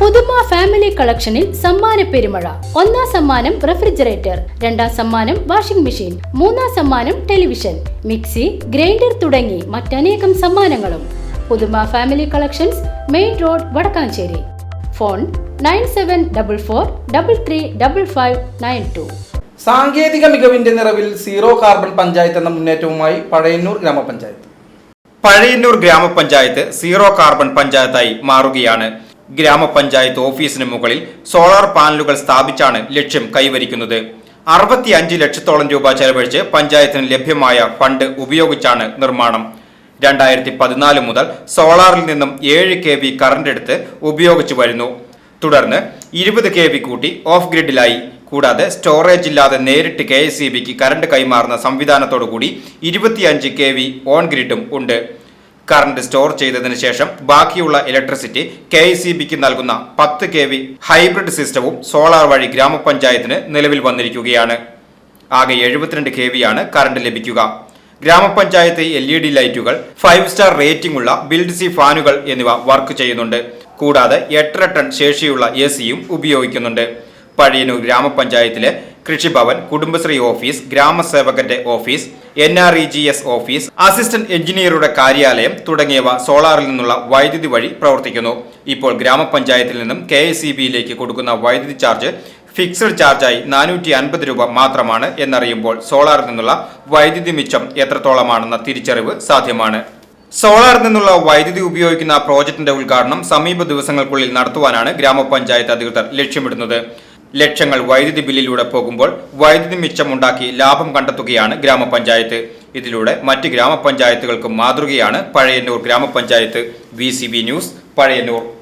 പുതുമ ഫാമിലി കളക്ഷനിൽ സമ്മാന പെരുമഴ. ഒന്നാം സമ്മാനം റെഫ്രിജറേറ്റർ രണ്ടാം സമ്മാനം വാഷിംഗ് മെഷീൻ മൂന്നാം സമ്മാനം ടെലിവിഷൻ മിക്സി ഗ്രൈൻഡർ തുടങ്ങി മറ്റനേകം സമ്മാനങ്ങളും. പുതുമ family collections main road Vadakkanchery. Phone nine seven double four double three double five nine two. സാങ്കേതിക മികവിന്റെ നിറവിൽ സീറോ കാർബൺ പഞ്ചായത്ത് എന്ന മുന്നേറ്റവുമായി പഴയന്നൂർ ഗ്രാമപഞ്ചായത്ത്. പഴയന്നൂർ ഗ്രാമപഞ്ചായത്ത് സീറോ കാർബൺ പഞ്ചായത്തായി മാറുകയാണ്. ഗ്രാമപഞ്ചായത്ത് ഓഫീസിന് മുകളിൽ സോളാർ പാനലുകൾ സ്ഥാപിച്ചാണ് ലക്ഷ്യം കൈവരിക്കുന്നത്. അറുപത്തിയഞ്ച് ലക്ഷത്തോളം രൂപ ചെലവഴിച്ച് പഞ്ചായത്തിന് ലഭ്യമായ ഫണ്ട് ഉപയോഗിച്ചാണ് നിർമ്മാണം. രണ്ടായിരത്തി പതിനാല് മുതൽ സോളാറിൽ നിന്നും ഏഴ് കെ വി കറണ്ട് എടുത്ത് ഉപയോഗിച്ചു വരുന്നു. തുടർന്ന് ഇരുപത് കെ വി കൂട്ടി ഓഫ് ഗ്രിഡിലായി. കൂടാതെ സ്റ്റോറേജ് ഇല്ലാതെ നേരിട്ട് കെ എസ് സി ബിക്ക് കറണ്ട് കൈമാറുന്ന സംവിധാനത്തോടുകൂടി ഇരുപത്തിയഞ്ച് കെ വി ഓൺ ഗ്രിഡും ഉണ്ട്. കറണ്ട് സ്റ്റോർ ചെയ്തതിനു ശേഷം ബാക്കിയുള്ള ഇലക്ട്രിസിറ്റി കെ നൽകുന്ന പത്ത് കെ വി ഹൈബ്രിഡ് സിസ്റ്റവും സോളാർ വഴി ഗ്രാമപഞ്ചായത്തിന് നിലവിൽ വന്നിരിക്കുകയാണ്. ആകെ എഴുപത്തിരണ്ട് കെ ആണ് കറണ്ട് ലഭിക്കുക. ഗ്രാമപഞ്ചായത്ത് എൽ ഇ ഡി ലൈറ്റുകൾ ഫൈവ് സ്റ്റാർ റേറ്റിംഗ് ഉള്ള ബിൽഡ് സി ഫാനുകൾ എന്നിവ വർക്ക് ചെയ്യുന്നുണ്ട്. കൂടാതെ എട്ടര ടൺ ശേഷിയുള്ള എ സിയും ഉപയോഗിക്കുന്നുണ്ട്. പഴയനൂർ ഗ്രാമപഞ്ചായത്തിലെ Krishibhavan Kudumbashree office ഗ്രാമസേവകന്റെ office N R E G S office assistant എഞ്ചിനീയറുടെ കാര്യാലയം തുടങ്ങിയവ സോളാറിൽ നിന്നുള്ള വൈദ്യുതി വഴി പ്രവർത്തിക്കുന്നു. ഇപ്പോൾ ഗ്രാമപഞ്ചായത്തിൽ നിന്നും കെ എസ് ഇ ബിയിലേക്ക് കൊടുക്കുന്ന വൈദ്യുതി ചാർജ് ഫിക്സഡ് ചാർജായി നാനൂറ്റി അൻപത് രൂപ മാത്രമാണ് എന്നറിയുമ്പോൾ സോളാറിൽ നിന്നുള്ള വൈദ്യുതി മിച്ചം എത്രത്തോളമാണെന്ന തിരിച്ചറിവ് സാധ്യമാണ്. സോളാറിൽ നിന്നുള്ള വൈദ്യുതി ഉപയോഗിക്കുന്ന പ്രോജക്ടിന്റെ ഉദ്ഘാടനം സമീപ ദിവസങ്ങൾക്കുള്ളിൽ നടത്തുവാനാണ് ഗ്രാമപഞ്ചായത്ത് അധികൃതർ ലക്ഷ്യമിടുന്നത്. ലക്ഷങ്ങൾ വൈദ്യുതി ബില്ലിലൂടെ പോകുമ്പോൾ വൈദ്യുതി മിച്ചമുണ്ടാക്കി ലാഭം കണ്ടെത്തുകയാണ് ഗ്രാമപഞ്ചായത്ത്. ഇതിലൂടെ മറ്റ് ഗ്രാമപഞ്ചായത്തുകൾക്കും മാതൃകയാണ് പഴയന്നൂർ ഗ്രാമപഞ്ചായത്ത്. V news Pazhayannur.